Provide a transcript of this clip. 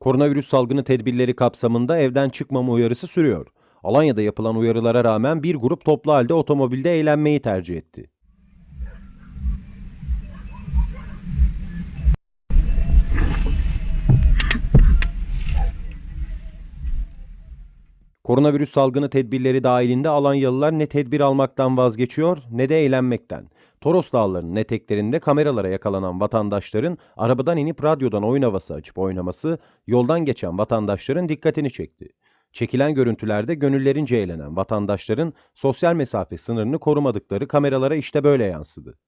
Koronavirüs salgını tedbirleri kapsamında evden çıkmama uyarısı sürüyor. Alanya'da yapılan uyarılara rağmen bir grup toplu halde otomobilde eğlenmeyi tercih etti. Koronavirüs salgını tedbirleri dahilinde Alanyalılar ne tedbir almaktan vazgeçiyor ne de eğlenmekten. Toros Dağları'nın eteklerinde kameralara yakalanan vatandaşların arabadan inip radyodan oyun havası açıp oynaması yoldan geçen vatandaşların dikkatini çekti. Çekilen görüntülerde gönüllerince eğlenen vatandaşların sosyal mesafe sınırını korumadıkları kameralara işte böyle yansıdı.